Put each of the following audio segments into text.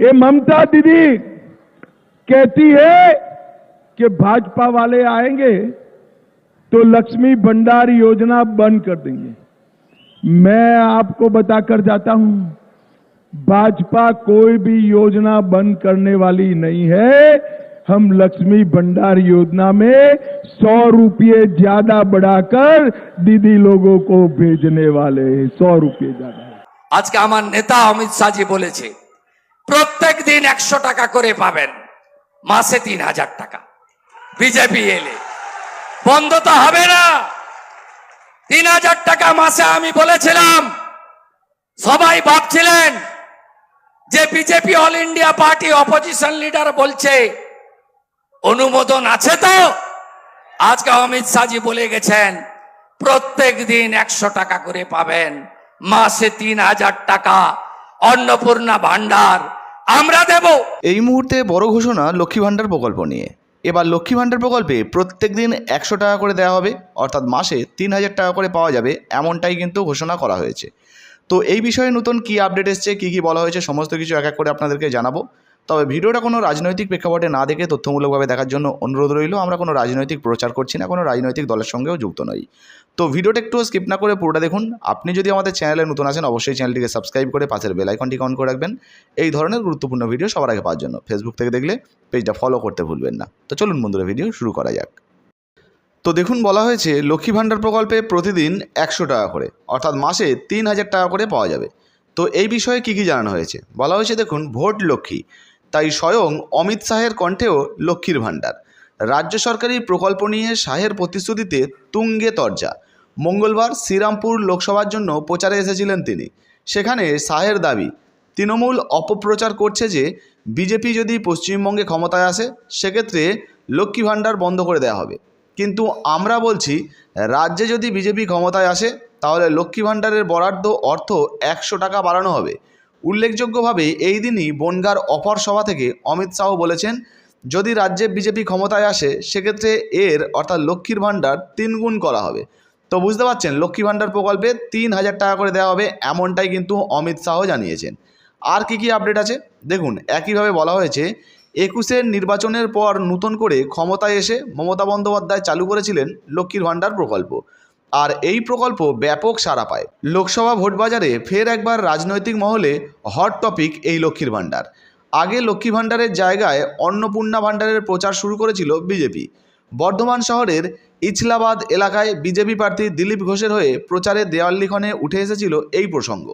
ये ममता दीदी कहती है कि भाजपा वाले आएंगे तो लक्ष्मी भंडार योजना बंद कर देंगे मैं आपको बताकर जाता हूं भाजपा कोई भी योजना बंद करने वाली नहीं है हम लक्ष्मी भंडार योजना में सौ रुपये ज्यादा बढ़ाकर दीदी लोगों को भेजने वाले हैं सौ रुपये ज्यादा আজকে আমার নেতা অমিত শাহজি বলেছে প্রত্যেক দিন একশো টাকা করে পাবেন। মাসে তিন হাজার টাকা। বিজেপি এলে। বন্ধ তো হবে না। তিন হাজার টাকা মাসে আমি বলেছিলাম। সবাই ভাবছিলেন যে BJP all India party opposition leader বলছে, অনুমোদন আছে তো? আজকে অমিত শাহজি বলে গেছেন, প্রত্যেক দিন একশো টাকা করে পাবেন, মাসে তিন হাজার টাকা। অন্নপূর্ণা ভান্ডার আমরা দেব। এই মুহূর্তে বড় ঘোষণা লক্ষ্মী ভান্ডার প্রকল্প নিয়ে। এবার লক্ষ্মী ভান্ডার প্রকল্পে প্রত্যেক দিন একশো টাকা করে দেওয়া হবে, অর্থাৎ মাসে তিন হাজার টাকা করে পাওয়া যাবে, এমনটাই কিন্তু ঘোষণা করা হয়েছে। তো এই বিষয়ে নতুন কি আপডেট এসছে, কী কী বলা হয়েছে, সমস্ত কিছু এক এক করে আপনাদেরকে জানাব। তবে ভিডিওটা কোনো রাজনৈতিক প্রেক্ষাপটে না দেখে তথ্যমূলকভাবে দেখার জন্য অনুরোধ রইল, আমরা কোনো রাজনৈতিক প্রচার করছি না, কোনো রাজনৈতিক দলের সঙ্গেও যুক্ত নই। তো ভিডিওটা একটু স্কিপ না করে পুরোটা দেখুন। আপনি যদি আমাদের চ্যানেলে নতুন আছেন, অবশ্যই চ্যানেলটিকে সাবস্ক্রাইব করে পাশের বেল আইকনটিকে অন করে রাখবেন। এই ধরনের গুরুত্বপূর্ণ ভিডিও সবার আগে পাওয়ার জন্য। ফেসবুক থেকে দেখলে পেজটা ফলো করতে ভুলবেন না। তো চলুন বন্ধুরা ভিডিও শুরু করা যাক। তো দেখুন, বলা হয়েছে লক্ষ্মী ভাণ্ডার প্রকল্পে প্রতিদিন একশো টাকা করে, অর্থাৎ মাসে তিন হাজার টাকা করে পাওয়া যাবে। তো এই বিষয়ে কী কী জানানো হয়েছে? বলা হয়েছে, দেখুন, ভোট লক্ষ্মী। তাই স্বয়ং অমিত শাহের কণ্ঠেও লক্ষ্মীর ভাণ্ডার। রাজ্য সরকারি প্রকল্প নিয়ে শাহের প্রতিশ্রুতিতে তুঙ্গে তর্জা। মঙ্গলবার শ্রীরামপুর লোকসভার জন্য প্রচারে এসেছিলেন তিনি। সেখানে শাহের দাবি, তৃণমূল অপপ্রচার করছে যে বিজেপি যদি পশ্চিমবঙ্গে ক্ষমতায় আসে, সেক্ষেত্রে লক্ষ্মী ভাণ্ডার বন্ধ করে দেওয়া হবে। কিন্তু আমরা বলছি, রাজ্যে যদি বিজেপি ক্ষমতায় আসে, তাহলে লক্ষ্মী ভাণ্ডারের বরাদ্দ অর্থ একশো টাকা বাড়ানো হবে। উল্লেখযোগ্যভাবে এই দিনই বনগার অপর সভা থেকে অমিত শাহ বলেছেন, যদি রাজ্যে বিজেপি ক্ষমতায় আসে, সেক্ষেত্রে এর, অর্থাৎ লক্ষ্মীর ভাণ্ডার, তিনগুণ করা হবে। তো বুঝতে পারছেন লক্ষ্মী ভাণ্ডার প্রকল্পে তিন হাজার টাকা করে দেওয়া হবে, এমনটাই কিন্তু অমিত শাহ জানিয়েছেন। আর কি কি আপডেট আছে? দেখুন, একইভাবে বলা হয়েছে, একুশের নির্বাচনের পর নতুন করে ক্ষমতায় এসে মমতা বন্দ্যোপাধ্যায় চালু করেছিলেন লক্ষ্মীর ভাণ্ডার প্রকল্প। আর এই প্রকল্প ব্যাপক সাড়া পায়। লোকসভা ভোট বাজারে ফের একবার রাজনৈতিক মহলে হট টপিক এই লক্ষ্মীর ভাণ্ডার। আগে লক্ষ্মী ভাণ্ডারের জায়গায় অন্নপূর্ণা ভাণ্ডারের প্রচার শুরু করেছিল বিজেপি। বর্ধমান শহরের ইছলাবাদ এলাকায় বিজেপি প্রার্থী দিলীপ ঘোষের হয়ে প্রচারে দেওয়াল লিখনে উঠে এসেছিল এই প্রসঙ্গ।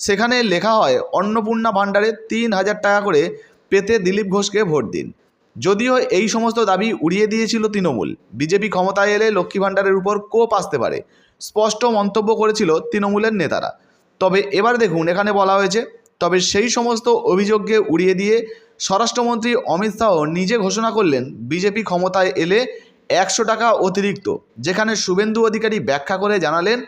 সেখানে লেখা হয়, অন্নপূর্ণা ভাণ্ডারে তিন হাজার টাকা করে পেতে দিলীপ ঘোষকে ভোট দিন। যদিও এই সমস্ত দাবি উড়িয়ে দিয়েছিল তৃণমূল। বিজেপি ক্ষমতায় এলে লক্ষ্মী ভাণ্ডারের উপর কোপ আসতে পারে, স্পষ্ট মন্তব্য করেছিল তৃণমূলের নেতারা। তবে এবার দেখুন, এখানে বলা হয়েছে, তবে সেই সমস্ত অভিযোগকে উড়িয়ে দিয়ে স্বরাষ্ট্রমন্ত্রী অমিত শাহ নিজে ঘোষণা করলেন, বিজেপি ক্ষমতায় এলে একশো টাকা অতিরিক্ত, যেখানে শুভেন্দু অধিকারী ব্যাখ্যা করে জানালেন,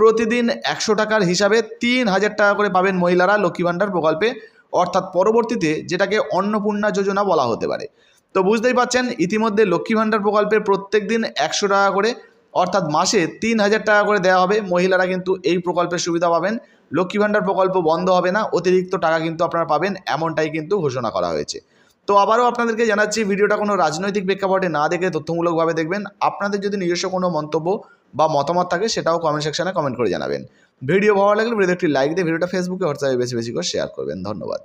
প্রতিদিন একশো টাকার হিসাবে তিন হাজার টাকা করে পাবেন মহিলারা লক্ষ্মী ভাণ্ডার প্রকল্পে, অর্থাৎ পরবর্তীতে যেটাকে অন্নপূর্ণা যোজনা বলা হতে পারে। তো বুঝতেই পাচ্ছেন, ইতিমধ্যে লক্ষ্মী ভাণ্ডার প্রকল্পে প্রত্যেক দিন একশো টাকা করে, অর্থাৎ মাসে তিন হাজার টাকা করে দেওয়া হবে। মহিলারা কিন্তু এই প্রকল্পের সুবিধা পাবেন। লক্ষ্মী ভাণ্ডার প্রকল্প বন্ধ হবে না, অতিরিক্ত টাকা কিন্তু আপনারা পাবেন, এমনটাই কিন্তু ঘোষণা করা হয়েছে। তো আবারও আপনাদেরকে জানাচ্ছি, ভিডিওটা কোনো রাজনৈতিক প্রেক্ষাপটে না দেখে তথ্যমূলকভাবে দেখবেন। আপনাদের যদি নিজস্ব কোনো মন্তব্য বা মতামত থাকে, সেটাও কমেন্ট সেকশনে কমেন্ট করে জানাবেন। ভিডিও ভালো লাগলে ভিডিও একটি লাইক দিয়ে ভিডিওটা ফেসবুকে হোয়াটসঅ্যাপে বেশি বেশি করে শেয়ার করবেন। ধন্যবাদ।